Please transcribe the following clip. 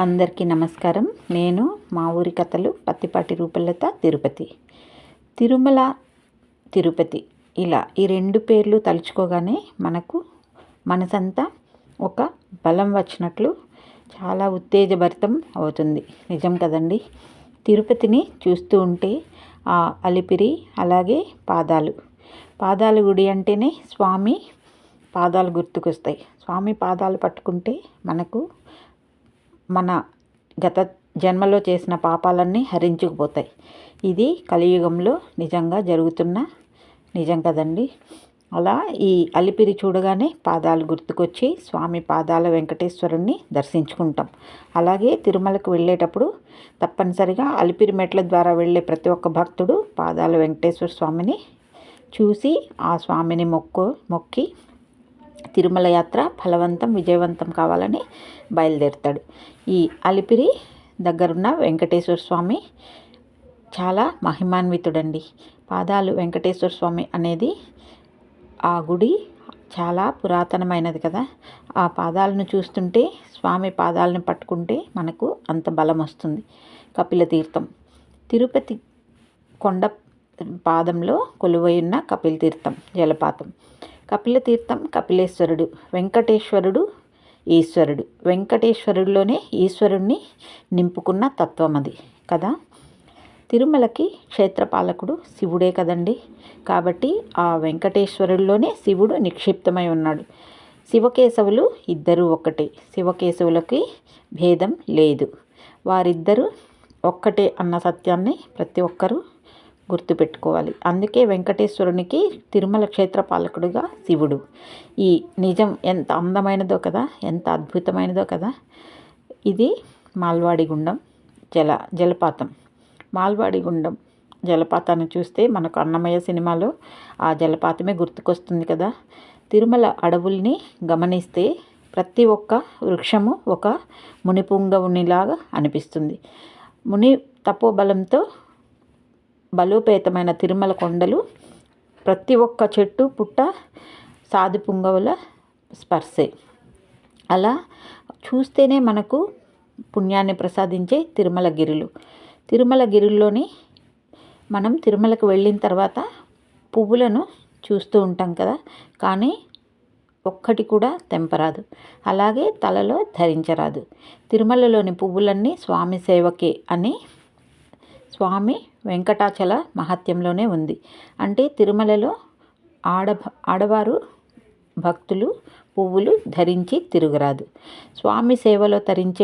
అందరికీ నమస్కారం. నేను మా ఊరి కథలు పత్తిపాటి రూపలత తిరుపతి. తిరుమల తిరుపతి. ఇలా ఈ రెండు పేర్లు తలుచుకోగానే మనకు మనసంతా ఒక బలం వచ్చినట్లు చాలా ఉత్తేజభరితం అవుతుంది. నిజం కదండి? తిరుపతిని చూస్తూ ఉంటే ఆ అలిపిరి అలాగే పాదాలు. పాదాల గుడి అంటేనే స్వామి పాదాలు గుర్తుకొస్తాయి. స్వామి పాదాలు పట్టుకుంటే మనకు మన గత జన్మలో చేసిన పాపాలన్నీ హరించుకుపోతాయి. ఇది కలియుగంలో నిజంగా జరుగుతున్న నిజం కదండి. అలా ఈ అలిపిరి చూడగానే పాదాలు గుర్తుకొచ్చి స్వామి పాదాల వెంకటేశ్వరుణ్ణి దర్శించుకుంటాం. అలాగే తిరుమలకు వెళ్ళేటప్పుడు తప్పనిసరిగా అలిపిరి మెట్ల ద్వారా వెళ్ళే ప్రతి ఒక్క భక్తుడు పాదాల వెంకటేశ్వర స్వామిని చూసి ఆ స్వామిని మొక్కు మొక్కి తిరుమల యాత్ర ఫలవంతం విజయవంతం కావాలని బయలుదేరుతాడు. ఈ అలిపిరి దగ్గరున్న వెంకటేశ్వర స్వామి చాలా మహిమాన్వితుడండి. పాదాలు వెంకటేశ్వర స్వామి అనేది ఆ గుడి చాలా పురాతనమైనది కదా. ఆ పాదాలను చూస్తుంటే స్వామి పాదాలను పట్టుకుంటే మనకు అంత బలం వస్తుంది. కపిల తీర్థం. తిరుపతి కొండ పాదంలో కొలువై ఉన్న కపిల తీర్థం జలపాతం. కపిల తీర్థం కపిలేశ్వరుడు వెంకటేశ్వరుడు ఈశ్వరుడు. వెంకటేశ్వరుడిలోనే ఈశ్వరుణ్ణి నింపుకున్న తత్వం అది కదా? తిరుమలకి క్షేత్రపాలకుడు శివుడే కదండి. కాబట్టి ఆ వెంకటేశ్వరుల్లోనే శివుడు నిక్షిప్తమై ఉన్నాడు. శివకేశవులు ఇద్దరు ఒక్కటే. శివకేశవులకి భేదం లేదు. వారిద్దరూ ఒక్కటే అన్న సత్యాన్ని ప్రతి ఒక్కరూ గుర్తుపెట్టుకోవాలి. అందుకే వెంకటేశ్వరునికి తిరుమల క్షేత్ర పాలకుడుగా శివుడు. ఈ నిజం ఎంత అందమైనదో కదా ఎంత అద్భుతమైనదో కదా. ఇది మాల్వాడి గుండం జల జలపాతం. మాల్వాడి గుండం జలపాతాన్ని చూస్తే మనకు అన్నమయ్య సినిమాలో ఆ జలపాతమే గుర్తుకొస్తుంది కదా. తిరుమల అడవుల్ని గమనిస్తే ప్రతి ఒక్క వృక్షము ఒక మునిపుంగవునిలాగా అనిపిస్తుంది. ముని తపోబలంతో బలోపేతమైన తిరుమల కొండలు ప్రతి ఒక్క చెట్టు పుట్ట సాధు పుంగవుల స్పర్శే. అలా చూస్తేనే మనకు పుణ్యాన్ని ప్రసాదించే తిరుమల గిరులు. తిరుమల గిరుల్లోని మనం తిరుమలకు వెళ్ళిన తర్వాత పువ్వులను చూస్తూ ఉంటాం కదా కానీ ఒక్కటి కూడా తెంపరాదు. అలాగే తలలో ధరించరాదు. తిరుమలలోని పువ్వులన్నీ స్వామి సేవకే అని స్వామి వెంకటాచల మహత్యంలోనే ఉంది. అంటే తిరుమలలో ఆడ ఆడవారు భక్తులు పువ్వులు ధరించి తిరగరాదు. స్వామి సేవలో తరించే